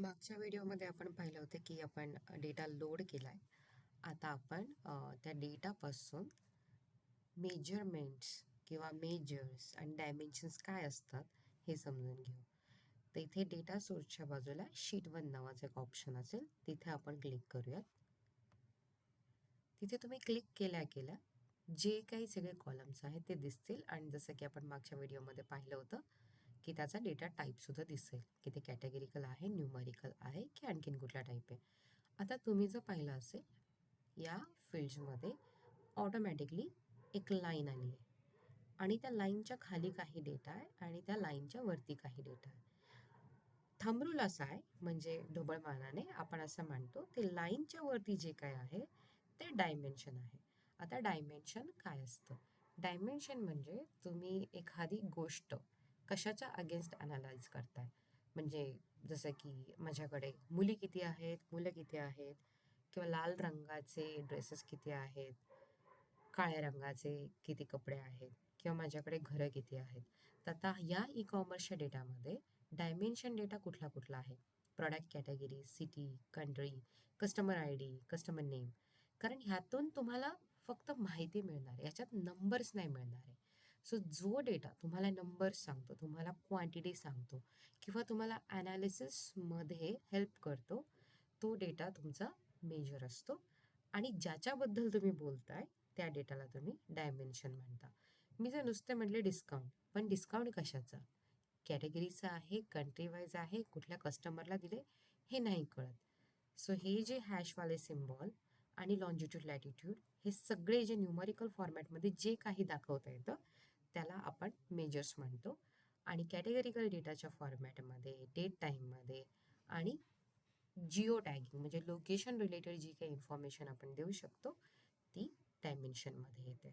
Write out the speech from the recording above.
मागच्या व्हिडिओमध्ये आपण पाहिलं होतं की आपण डेटा लोड केला आहे आता आपण त्या डेटापासून मेजरमेंट्स किंवा मेजर्स आणि डायमेन्शन्स काय असतात हे समजून घेऊ. तर इथे डेटा सोर्सच्या बाजूला शीट वन नावाचं एक ऑप्शन असेल. तिथे आपण क्लिक करूयात. तिथे तुम्ही क्लिक केल्या केल्या जे काही सगळे कॉलम्स आहेत ते दिसतील. आणि जसं की आपण मागच्या व्हिडिओमध्ये पाहिलं होतं की त्याचा डेटा टाईपसुद्धा दिसेल की ते कॅटेगरिकल आहे न्यूमरिकल आहे की आणखीन कुठला टाईप आहे. आता तुम्ही जर पाहिलं असेल या फील्ड्समध्ये ऑटोमॅटिकली एक लाईन आली आहे. आणि त्या लाईनच्या खाली काही डेटा आहे आणि त्या लाईनच्या वरती काही डेटा आहे. थांबरूल असा आहे म्हणजे ढोबळमानाने आपण असं मानतो ते लाईनच्या वरती जे काय आहे ते डायमेन्शन आहे. आता डायमेन्शन काय असतं? डायमेन्शन म्हणजे तुम्ही एखादी गोष्ट कशाच्या अगेन्स्ट अनालाइज करताय? म्हणजे जसं की माझ्याकडे मुली किती आहेत मुलं किती आहेत किंवा लाल रंगाचे ड्रेसेस किती आहेत काळ्या रंगाचे किती कपडे आहेत किंवा माझ्याकडे घरं किती आहेत. तर आता या ई कॉमर्सच्या डेटामध्ये डायमेन्शन डेटा कुठला कुठला आहे? Product category city country customer I D customer name कारण ह्यातून तुम्हाला फक्त माहिती मिळणार आहे. याच्यात नंबर्स नाही मिळणार आहे. सो जो डेटा तुम्हाला नंबर्स सांगतो तुम्हाला क्वांटिटी सांगतो किंवा तुम्हाला ॲनालिसिसमध्ये हेल्प करतो तो डेटा तुमचा मेजर असतो. आणि ज्याच्याबद्दल तुम्ही बोलताय त्या डेटाला तुम्ही डायमेन्शन म्हणता. मी जर नुसते म्हटले डिस्काउंट पण डिस्काउंट कशाचा? कॅटेगरीचं आहे कंट्री वाईज आहे कुठल्या कस्टमरला दिले हे नाही कळत. सो हे जे हॅशवाले सिम्बॉल आणि लॉन्जिट्यूड लॅटिट्यूड हे सगळे जे न्यूमरिकल फॉर्मॅटमध्ये जे काही दाखवता येतं त्याला आपण मेजर्स म्हणतो. आणि कॅटेगरिकल डेटाच्या फॉर्मॅटमध्ये डेट टाईममध्ये आणि जिओ टॅगिंग म्हणजे लोकेशन रिलेटेड जी काही इन्फॉर्मेशन आपण देऊ शकतो ती डायमेन्शनमध्ये येते.